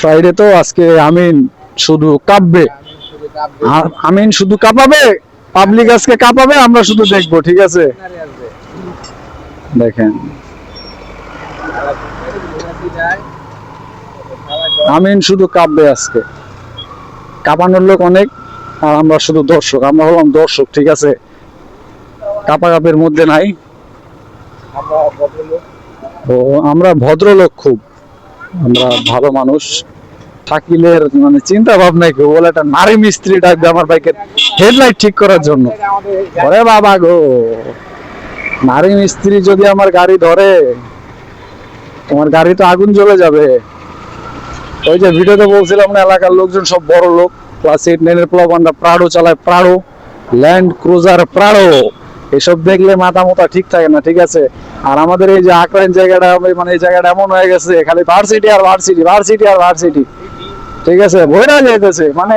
Friday তো আজকে আমিন শুধু কাঁপবে। আমিন শুধু কাঁপাবে পাবলিক আজকে কাঁপাবে, আমরা শুধু দেখব, ঠিক আছে? দেখেন। আমিন শুধু কাঁপবে আজকে। কাঁপানোর লোক অনেক, আর আমরা শুধু দর্শক, আমরা হলাম দর্শক, ঠিক আছে? কাপা কাপের মধ্যে নাই। তো আমরা ভদ্রলোক খুব। আমরা ভালো মানুষ। থাকিলের মানে চিন্তা ভাবনা কি? বলে একটা নারী মিস্ত্রি ডাকবে আমার বাইকের হেডলাইট ঠিক করার জন্য। ওরে বাবা গো! নারী মিস্ত্রি যদি আমার গাড়ি ধরে, তোমার গাড়ি তো আগুন জ্বলে যাবে। ওই যে ভিডিওতে বলছিলাম না, এলাকার লোকজন সব বড় লোক। ক্লাস এইট নাইনের প্লাবানরা প্রাড়ো চালায়। প্রাড়ো ল্যান্ড ক্রুজার প্রাড়ো এসব দেখলে মাথা মোতা ঠিক থাকে না ঠিক আছে আর আমাদের এই যে আক্রাইন জায়গাটা মানে এই জায়গাটা এমন হয়ে গেছে খালি ভার্সিটি আর ভার্সিটি ভার্সিটি আর ভার্সিটি ঠিক আছে বইরা যাইতেছে মানে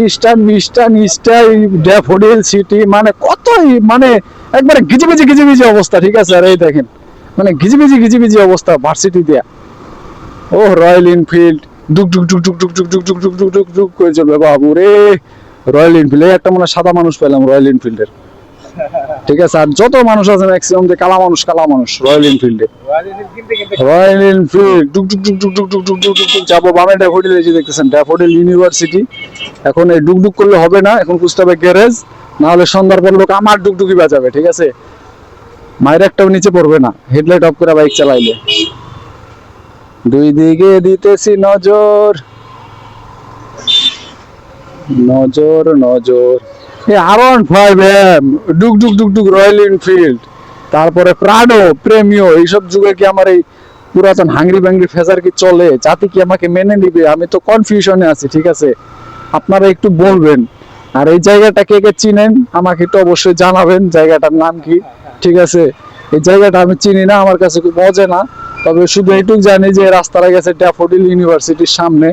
ইস্টার্ন মিস্টার্ন ইস্টার ড্যাফোডিল সিটি মানে কতই মানে একবারে গিজিবিজি গিজিবিজি অবস্থা ঠিক আছে আর এই দেখেন মানে গিজিবিজি গিজিবিজি অবস্থা ভার্সিটি দিয়া ও রয়্যাল এনফিল্ড ডুক ডুক ডুক ডুক ডুক ডুক ডুক ডুক ডুক ডুক ডুক করে চলবে বাবু রে রয়্যাল এনফিল্ড একটা মনে সাদা মানুষ পেলাম রয়্যাল এনফিল্ডের ঠিক আছে আর যত মানুষ আছে ম্যাক্সিমাম যে কালা মানুষ কালা মানুষ রয়্যাল এনফিল্ডে রয়্যাল এনফিল্ড ডুক ডুক ডুক ডুক ডুক ডুক ডুক ডুক যাব বামে ড্যাফোডিল এসে দেখতেছেন ড্যাফোডিল ইউনিভার্সিটি এখন এই ডুকডুক করলে হবে না এখন খুঁজতে হবে গ্যারেজ না হলে সন্ধ্যার পর লোক আমার ডুকডুকি বাজাবে ঠিক আছে মায়ের একটাও নিচে পড়বে না হেডলাইট অফ করে বাইক চালাইলে দুই দিকে দিতেছি নজর নজর নজর এই আর ওয়ান ফাইভ এম ডুক ডুক ডুক ডুক, রয়্যাল এনফিল্ড, তারপরে প্রাডো, প্রেমিও, এইসব যুগে কি আমার এই পুরাতন হাংরি ব্যাংরি ফেজার কি চলে? জাতি কি আমাকে মেনে নিবে? আমি তো কনফিউশনে আছি, ঠিক আছে? আপনারা একটু বলবেন। আর এই জায়গাটা কে কে চিনেন? আমাকে একটু অবশ্যই জানাবেন, জায়গাটার নাম কি, ঠিক আছে? এই জায়গাটা আমি চিনি না, আমার কাছে খুব অজানা তবে শুধু এইটুকু জানি যে রাস্তাটা গেছে ড্যাফোডিল ইউনিভার্সিটির সামনে।